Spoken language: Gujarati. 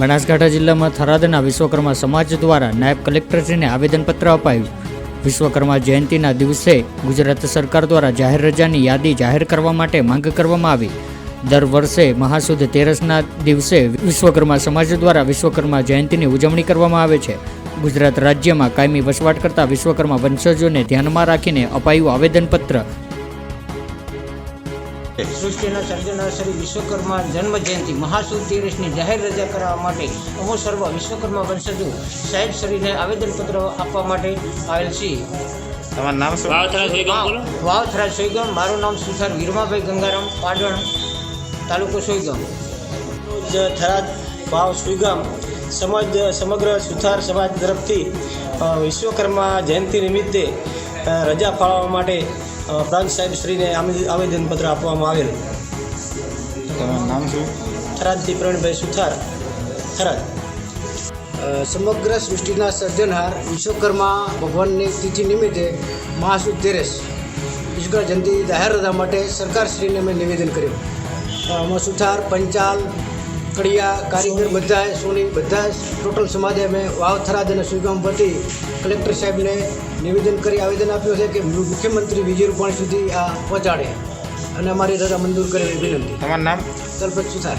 બનાસકાંઠા જિલ્લામાં થરાદના વિશ્વકર્મા સમાજ દ્વારા નાયબ કલેક્ટરશ્રીને આવેદનપત્ર અપાયું. વિશ્વકર્મા જયંતિના દિવસે ગુજરાત સરકાર દ્વારા જાહેર રજાની યાદી જાહેર કરવા માટે માંગ કરવામાં આવી. દર વર્ષે મહાસુદ તેરસના દિવસે વિશ્વકર્મા સમાજ દ્વારા વિશ્વકર્મા જયંતિની ઉજવણી કરવામાં આવે છે. ગુજરાત રાજ્યમાં કાયમી વસવાટ કરતા વિશ્વકર્મા વંશજોને ધ્યાનમાં રાખીને અપાયું આવેદનપત્ર. સૃષ્ટિના સર્જનાર શ્રી વિશ્વકર્મા જન્મ જયંતિ મહાસુદ દિવસની જાહેર રજા કરાવવા માટે અમો સર્વ વિશ્વકર્મા વંશજો સાહેબ શ્રીને આવેદનપત્ર આપવા માટે આવેલ છે. તમારું નામ વાવથરા સોયગામ મારું નામ સુથાર વીરમાભાઈ ગંગારામ પાટણ તાલુકો સોયગામ થરાદ ભાવ સુઈગામ. સમાજ સમગ્ર સુથાર સમાજ તરફથી વિશ્વકર્મા જયંતિ નિમિત્તે રજા ફાળવવા માટે પ્રાંત સાહેબ શ્રીને આમે- આવેદનપત્ર આપવામાં આવેલ. તમારું નામ શું? થરાદથી પ્રવીણભાઈ સુથાર. થરાદ. સમગ્ર સૃષ્ટિના સર્જનહાર વિશ્વકર્મા ભગવાનની તિથિ નિમિત્તે મહાસુદ તેરસ વિશ્વકર્મા જયંતિ જાહેર રજા માટે સરકારશ્રીને અમે નિવેદન કર્યું. સુથાર પંચાલ કડિયા કારીગર બધા સોની બધા ટોટલ સમાજે અમે વાવથરાજ અને સુઈગામ પરથી કલેક્ટર સાહેબને નિવેદન કરી આવેદન આપ્યું છે કે મુખ્યમંત્રી વિજય રૂપાણી સુધી આ પહોંચાડે. અને અમારી રજા મંજૂર કરે વિનંતી. તમારું નામ? તલપત સુથાર.